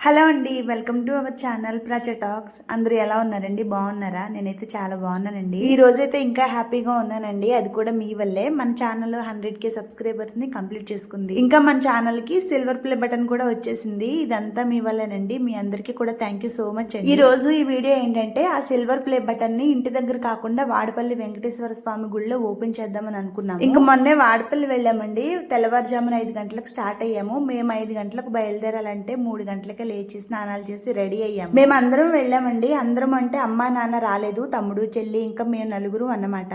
Hello అండి welcome to our channel ప్రాచ talks. అందరూ ఎలా ఉన్నారండి? బాగున్నారా? నేనైతే చాలా బాగున్నానండి. ఈ రోజైతే ఇంకా హ్యాపీగా ఉన్నానండి. అది కూడా మీ వల్లే. మన ఛానల్ హండ్రెడ్ కే సబ్స్క్రైబర్స్ని కంప్లీట్ చేసుకుంది. ఇంకా మన ఛానల్కి సిల్వర్ ప్లే బటన్ కూడా వచ్చేసింది. ఇదంతా మీ వల్లేనండి. మీ అందరికీ కూడా థ్యాంక్ యూ సో మచ్ అండి. ఈ రోజు ఈ వీడియో ఏంటంటే ఆ సిల్వర్ ప్లే బటన్ని ఇంటి దగ్గర కాకుండా వాడపల్లి వెంకటేశ్వర స్వామి గుడిలో ఓపెన్ చేద్దామని అనుకున్నాం ఇంకా మొన్నే వాడపల్లి వెళ్ళామండి. తెల్లవారుజామున ఐదు గంటలకు స్టార్ట్ అయ్యాము. మేము ఐదు గంటలకు బయలుదేరాలంటే మూడు గంటలకి లేచి స్నానాలు చేసి రెడీ అయ్యాము. మేము అందరం వెళ్ళామండి. అందరం అంటే అమ్మా నాన్న రాలేదు తమ్ముడు చెల్లి ఇంకా మేము నలుగురు అన్నమాట.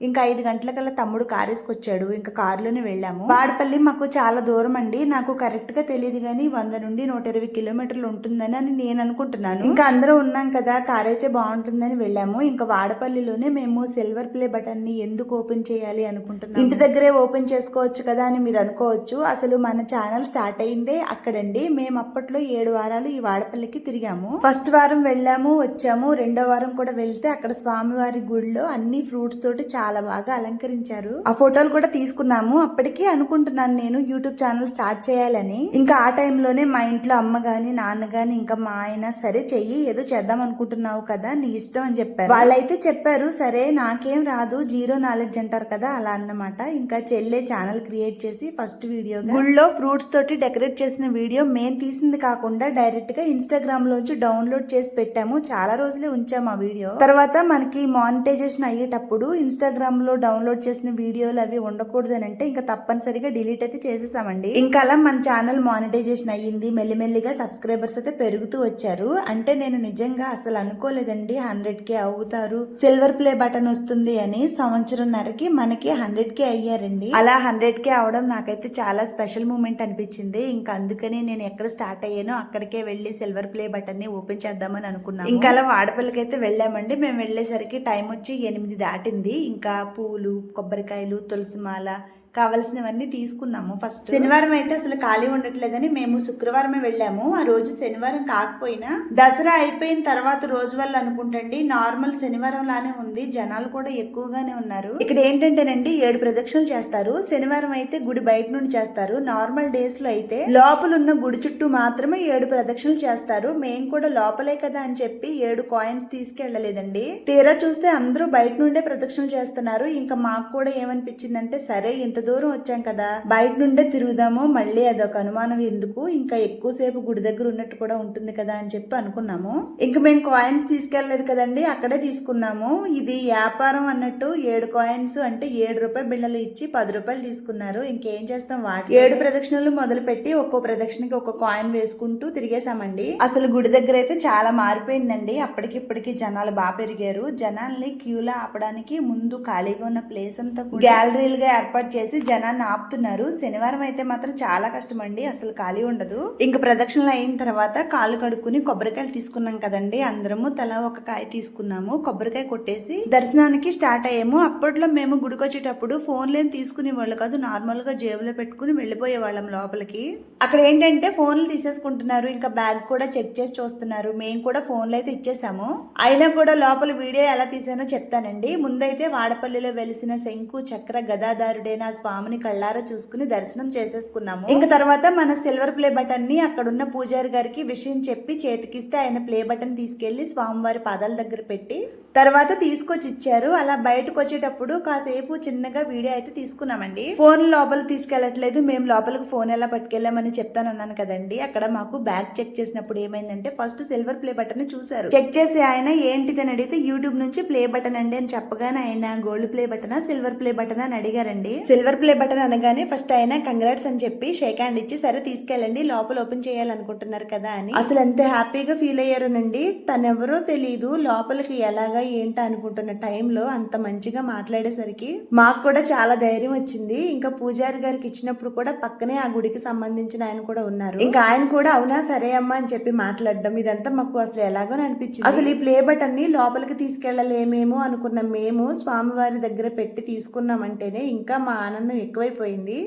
ఇంకా ఐదు గంటలకల్లా తమ్ముడు కారేసుకొచ్చాడు ఇంకా కారులోనే వెళ్ళాము. వాడపల్లి మాకు చాలా దూరం అండి. నాకు కరెక్ట్గా తెలియదు కానీ వంద నుండి నూట ఇరవై కిలోమీటర్లు ఉంటుందని అని నేను అనుకుంటున్నాను. ఇంకా అందరూ ఉన్నాం కదా కార్ అయితే బాగుంటుందని వెళ్ళాము. ఇంకా వాడపల్లిలోనే మేము సిల్వర్ ప్లే బటన్ని ఎందుకు ఓపెన్ చేయాలి అనుకుంటున్నాం ఇంటి దగ్గరే ఓపెన్ చేసుకోవచ్చు కదా అని మీరు అనుకోవచ్చు. అసలు మన ఛానల్ స్టార్ట్ అయిందే అక్కడండి. మేము అప్పట్లో ఏడు వారాలు ఈ వాడపల్లికి తిరిగాము. ఫస్ట్ వారం వెళ్ళాము వచ్చాము. రెండో వారం కూడా వెళ్తే అక్కడ స్వామివారి గుడిలో అన్ని ఫ్రూట్స్ తోటి చాలా చాలా బాగా అలంకరించారు. ఆ ఫోటోలు కూడా తీసుకున్నాము. అప్పటికే అనుకుంటున్నాను నేను యూట్యూబ్ ఛానల్ స్టార్ట్ చేయాలని. ఇంకా ఆ టైంలోనే మా ఇంట్లో అమ్మ గాని నాన్న గాని ఇంకా మా ఆయన సరే చెయ్యి ఏదో చేద్దాం అనుకుంటున్నావు కదా నీ ఇష్టం అని చెప్పారు. వాళ్ళైతే చెప్పారు సరే నాకేం రాదు జీరో నాలెడ్జ్ అంటారు కదా అలా అన్నమాట. ఇంకా చెల్లె ఛానల్ క్రియేట్ చేసి ఫస్ట్ వీడియో గుళ్ళో ఫ్రూట్స్ తోటి డెకరేట్ చేసిన వీడియో మేము తీసింది కాకుండా డైరెక్ట్గా ఇన్స్టాగ్రామ్ లోంచి డౌన్లోడ్ చేసి పెట్టాము. చాలా రోజులే ఉంచాము ఆ వీడియో. తర్వాత మనకి మానిటైజేషన్ అయ్యేటప్పుడు ఇన్స్టాగ్రామ్ లో డౌన్లోడ్ చేసిన వీడియోలు అవి ఉండకూడదు అని అంటే ఇంకా తప్పనిసరిగా డిలీట్ అయితే చేసేసామండి. ఇంకా అలా మన ఛానల్ మానిటైజేషన్ అయ్యింది. మెల్లిమెల్లిగా సబ్స్క్రైబర్స్ అయితే పెరుగుతూ వచ్చారు. అంటే నేను నిజంగా అసలు అనుకోలేదండి హండ్రెడ్ కే అవుతారు. సిల్వర్ ప్లే బటన్ వస్తుంది అని సంవత్సరంన్నరకి మనకి హండ్రెడ్ కే అయ్యారండి. అలా హండ్రెడ్ కే అవడం నాకైతే చాలా స్పెషల్ మూమెంట్ అనిపించింది. ఇంకా అందుకని నేను ఎక్కడ స్టార్ట్ అయ్యానో అక్కడికే వెళ్ళి సిల్వర్ ప్లే బటన్ని ఓపెన్ చేద్దామని అనుకున్నాను ఇంకా అలా వాడపల్లికైతే వెళ్ళామండి. మేము వెళ్ళేసరికి టైం వచ్చి ఎనిమిది దాటింది. ఇంకా ఇంకా పూలు కొబ్బరికాయలు తులసి మాల కావలసినవన్నీ తీసుకున్నాము. ఫస్ట్ శనివారం అయితే అసలు ఖాళీ ఉండట్లేదని మేము శుక్రవారమే వెళ్ళాము. ఆ రోజు శనివారం కాకపోయినా దసరా అయిపోయిన తర్వాత రోజు వల్ల అనుకుంటండి నార్మల్ శనివారం లానే ఉంది. జనాలు కూడా ఎక్కువగానే ఉన్నారు. ఇక్కడ ఏంటంటేనండి ఏడు ప్రదక్షిణలు చేస్తారు. శనివారం అయితే గుడి బయట నుండి చేస్తారు. నార్మల్ డేస్లో అయితే లోపల ఉన్న గుడి చుట్టూ మాత్రమే ఏడు ప్రదక్షిణలు చేస్తారు. మేము కూడా లోపలే కదా అని చెప్పి ఏడు కాయిన్స్ తీసుకెళ్ళలేదండి తీరా చూస్తే అందరూ బయట నుండే ప్రదక్షిణలు చేస్తున్నారు. ఇంకా మాకు కూడా ఏమనిపించిందంటే సరే ఇంత దూరం వచ్చాం కదా బయట నుండే తిరుగుదాము మళ్ళీ అదొక అనుమానం ఎందుకు? ఇంకా ఎక్కువసేపు గుడి దగ్గర ఉన్నట్టు కూడా ఉంటుంది కదా అని చెప్పి అనుకున్నాము. ఇంకా మేము కాయిన్స్ తీసుకెళ్ళేదు కదండి అక్కడే తీసుకున్నాము. ఇది వ్యాపారం అన్నట్టు ఏడు కాయిన్స్ అంటే ఏడు రూపాయల బిళ్ళలు ఇచ్చి పది రూపాయలు తీసుకున్నారు. ఇంకేం చేస్తాం వాటి ఏడు ప్రదక్షిణలు మొదలు పెట్టి ఒక్కో ప్రదక్షిణకి ఒక కాయిన్ వేసుకుంటూ తిరిగేసామండి అసలు గుడి దగ్గర అయితే చాలా మారిపోయిందండి. అప్పటికి ఇప్పటికి జనాలు బాగా పెరిగారు. జనాల్ని క్యూలో ఆపడానికి ముందు ఖాళీగా ఉన్న ప్లేస్ అంతా గ్యాలరీలుగా ఏర్పాటు చేసి జనాన్ని ఆపుతున్నారు. శనివారం అయితే మాత్రం చాలా కష్టం అండి అసలు ఖాళీ ఉండదు. ఇంక ప్రదక్షిణలు అయిన తర్వాత కాళ్ళు కడుక్కుని కొబ్బరికాయలు తీసుకున్నాం కదండి. అందరము తలా ఒక కాయ తీసుకున్నాము. కొబ్బరికాయ కొట్టేసి దర్శనానికి స్టార్ట్ అయ్యాము. అప్పట్లో మేము గుడికి వచ్చేటప్పుడు ఫోన్లు ఏం తీసుకునే వాళ్ళు కాదు. నార్మల్గా జేబులో పెట్టుకుని వెళ్ళిపోయే వాళ్ళం లోపలికి. అక్కడ ఏంటంటే ఫోన్లు తీసేసుకుంటున్నారు. ఇంకా బ్యాగ్ కూడా చెక్ చేసి చూస్తున్నారు. మేము కూడా ఫోన్లు అయితే ఇచ్చేసాము. అయినా కూడా లోపల వీడియో ఎలా తీసానో చెప్తానండి. ముందైతే వాడపల్లిలో వెలిసిన శంకు చక్ర గదాదారుడైన స్వామిని కళ్ళారా చూసుకుని దర్శనం చేసేసుకున్నాము. ఇంకా తర్వాత మన సిల్వర్ ప్లే బటన్ని అక్కడున్న పూజారి గారికి విషయం చెప్పి చేతికిస్తే ఆయన ప్లే బటన్ తీసుకెళ్ళి స్వామివారి పాదాల దగ్గర పెట్టి తర్వాత తీసుకొచ్చి ఇచ్చారు. అలా బయటకు వచ్చేటప్పుడు కాసేపు చిన్నగా వీడియో అయితే తీసుకున్నామండి. ఫోన్ లోపల తీసుకెళ్ళట్లేదు మేము లోపలికి ఫోన్ ఎలా పట్టుకెళ్ళామని చెప్తానన్నాను కదండి. అక్కడ మాకు బ్యాగ్ చెక్ చేసినప్పుడు ఏమైందంటే ఫస్ట్ సిల్వర్ ప్లే బటన్ చూసారు చెక్ చేసి ఆయన ఏంటిదని అడిగితే యూట్యూబ్ నుంచి ప్లే బటన్ అండి అని చెప్పగానే ఆయన గోల్డ్ ప్లే బటనా సిల్వర్ ప్లే బటన్ అని అడిగారండి. సిల్వర్ ప్లే బటన్ అనగానే ఫస్ట్ ఆయన కంగ్రాట్స్ అని చెప్పి షేక్ హ్యాండ్ ఇచ్చి సరే తీసుకెళ్ళండి లోపల ఓపెన్ చేయాలనుకుంటున్నారు కదా అని. అసలు ఎంత హ్యాపీగా ఫీల్ అయ్యారోనండి. తనెవరో తెలియదు లోపలికి ఎలాగా ఏంటా అనుకుంటున్న టైంలో అంత మంచిగా మాట్లాడేసరికి మాకు కూడా చాలా ధైర్యం వచ్చింది. ఇంకా పూజారి గారికి ఇచ్చినప్పుడు కూడా పక్కనే ఆ గుడికి సంబంధించిన ఆయన కూడా ఉన్నారు. ఇంకా ఆయన కూడా అవునా సరే అమ్మా అని చెప్పి మాట్లాడడం ఇదంతా మాకు అసలు ఎలాగో అనిపించింది. అసలు ఈ ప్లే బటన్ని లోపలికి తీసుకెళ్ళలేమేమో అనుకున్న మేము స్వామివారి దగ్గర పెట్టి తీసుకున్నామంటేనే ఇంకా మా ఆనందం ఎక్కువైపోయింది.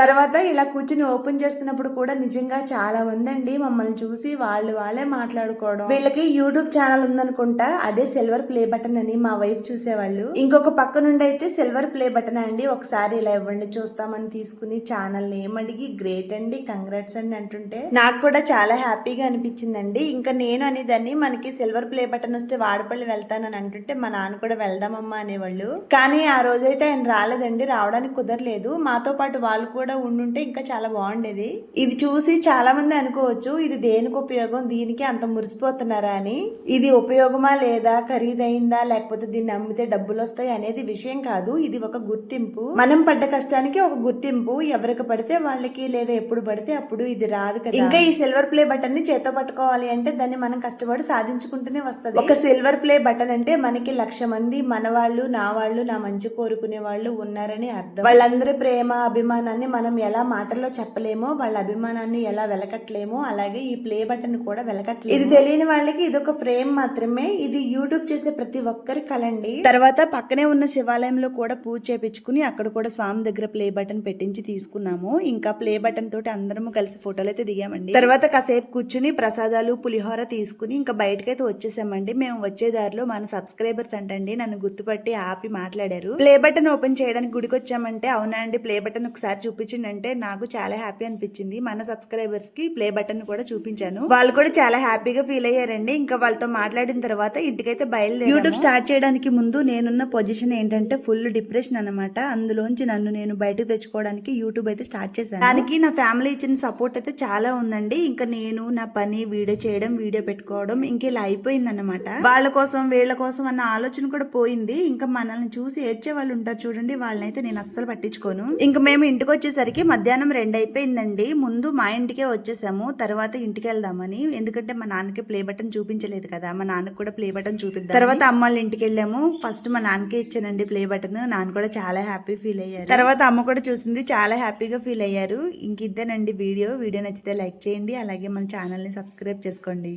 తర్వాత ఇలా కూర్చుని ఓపెన్ చేస్తున్నప్పుడు కూడా నిజంగా చాలా మంది అండి మమ్మల్ని చూసి వాళ్ళు వాళ్ళే మాట్లాడుకోవడం. వీళ్ళకి యూట్యూబ్ ఛానల్ ఉందనుకుంటా అదే సిల్వర్ ప్లే బటన్ అని మా వైపు చూసేవాళ్ళు. ఇంకొక పక్క నుండి అయితే సిల్వర్ ప్లే బటన్ అండి ఒకసారి ఇలా ఇవ్వండి చూస్తామని తీసుకుని ఛానల్ నేమ్ అడిగి గ్రేట్ అండి కంగ్రాట్స్ అండి అంటుంటే నాకు కూడా చాలా హ్యాపీగా అనిపించిందండి. ఇంకా నేను అనేదాన్ని మనకి సిల్వర్ ప్లే బటన్ వస్తే వాడపల్లి వెళ్తానని అంటుంటే మా నాన్న కూడా వెళ్దామమ్మా అనేవాళ్ళు. కానీ ఆ రోజైతే ఆయన రాలేదండి రావడానికి కుదరలేదు. మాతో పాటు వాళ్ళు కూడా ఉండుంటే ఇంకా చాలా బాగుండేది. ఇది చూసి చాలా మంది అనుకోవచ్చు ఇది దేనికి ఉపయోగం దీనికి అంత మురిసిపోతున్నారా అని. ఇది ఉపయోగమా లేదా ఖరీదైందా లేకపోతే దీన్ని అమ్మితే డబ్బులు వస్తాయి అనేది విషయం కాదు. ఇది ఒక గుర్తింపు. మనం పడ్డ కష్టానికి ఒక గుర్తింపు. ఎవరికి పడితే వాళ్ళకి లేదా ఎప్పుడు పడితే అప్పుడు ఇది రాదు కదా. ఇంకా ఈ సిల్వర్ ప్లే బటన్ని చేత పట్టుకోవాలి అంటే దాన్ని మనం కష్టపడి సాధించుకుంటూనే వస్తుంది. ఒక సిల్వర్ ప్లే బటన్ అంటే మనకి లక్ష మంది మన వాళ్ళు నా వాళ్ళు నా మంచి కోరుకునే వాళ్ళు ఉన్నారని అర్థం. వాళ్ళందరి ప్రేమ అభిమానాన్ని మనం ఎలా మాటల్లో చెప్పలేమో వాళ్ళ అభిమానాన్ని ఎలా వెలకట్లేమో అలాగే ఈ ప్లే బటన్ కూడా వెలకట్లేదు ఇది తెలియని వాళ్ళకి ఇది ఒక ఫ్రేమ్ మాత్రమే. ఇది యూట్యూబ్ చేసే ప్రతి ఒక్కరి కలండి. తర్వాత పక్కనే ఉన్న శివాలయంలో కూడా పూజ చేపించుకుని అక్కడ కూడా స్వామి దగ్గర ప్లే బటన్ పెట్టించి తీసుకున్నాము. ఇంకా ప్లే బటన్ తోటి అందరము కలిసి ఫోటోలు అయితే దిగామండి. తర్వాత కాసేపు కూర్చుని ప్రసాదాలు పులిహోర తీసుకుని ఇంకా బయటకైతే వచ్చేసామండి. మేము వచ్చే దారిలో మన సబ్స్క్రైబర్స్ అంటండి నన్ను గుర్తుపట్టి ఆపి మాట్లాడారు. ప్లే బటన్ ఓపెన్ చేయడానికి గుడికి వచ్చామంటే అవునా అండి? ప్లే బటన్ ఒకసారి చూపించండి అంటే నాకు చాలా హ్యాపీ అనిపించింది. మన సబ్స్క్రైబర్స్కి ప్లే బటన్ కూడా చూపించాను. వాళ్ళు కూడా చాలా హ్యాపీగా ఫీల్ అయ్యారండి. ఇంకా వాళ్ళతో మాట్లాడిన తర్వాత ఇంటికైతే బయలుదేరి యూట్యూబ్ స్టార్ట్ చేయడానికి ముందు నేనున్న పొజిషన్ ఏంటంటే ఫుల్ డిప్రెషన్ అన్నమాట. అందులోంచి నన్ను నేను బయటకు తెచ్చుకోవడానికి యూట్యూబ్ అయితే స్టార్ట్ చేశాను. దానికి నా ఫ్యామిలీ ఇచ్చిన సపోర్ట్ అయితే చాలా ఉందండి. ఇంకా నేను నా పని వీడియో చేయడం వీడియో పెట్టుకోవడం ఇంక ఇలా అయిపోయింది అనమాట వాళ్ళ కోసం వీళ్ళ కోసం అన్న ఆలోచన కూడా పోయింది. ఇంకా మనల్ని చూసి ఏడ్చే వాళ్ళు ఉంటారు చూడండి. వాళ్ళనైతే నేను అస్సలు పట్టించుకోను. ఇంకా మేము ఇంటికి వచ్చేసరికి మధ్యాహ్నం రెండు అయిపోయిందండి ముందు మా ఇంటికే వచ్చేసాము. తర్వాత ఇంటికి వెళ్దామని ఎందుకంటే మా నాన్నకి ప్లే బటన్ చూపించలేదు కదా. మా నాన్నకి కూడా ప్లే బటన్ చూపిద్దాం తర్వాత అమ్మ వాళ్ళ ఇంటికి వెళ్ళాము ఫస్ట్ మా నాన్నకే ఇచ్చానండి ప్లే బటన్. నాన్న కూడా చాలా హ్యాపీ ఫీల్ అయ్యారు. తర్వాత అమ్మ కూడా చూసింది చాలా హ్యాపీగా ఫీల్ అయ్యారు. ఇంక ఇద్దేనండి వీడియో. వీడియో నచ్చితే లైక్ చేయండి. అలాగే మన ఛానల్ని సబ్స్క్రైబ్ చేసుకోండి.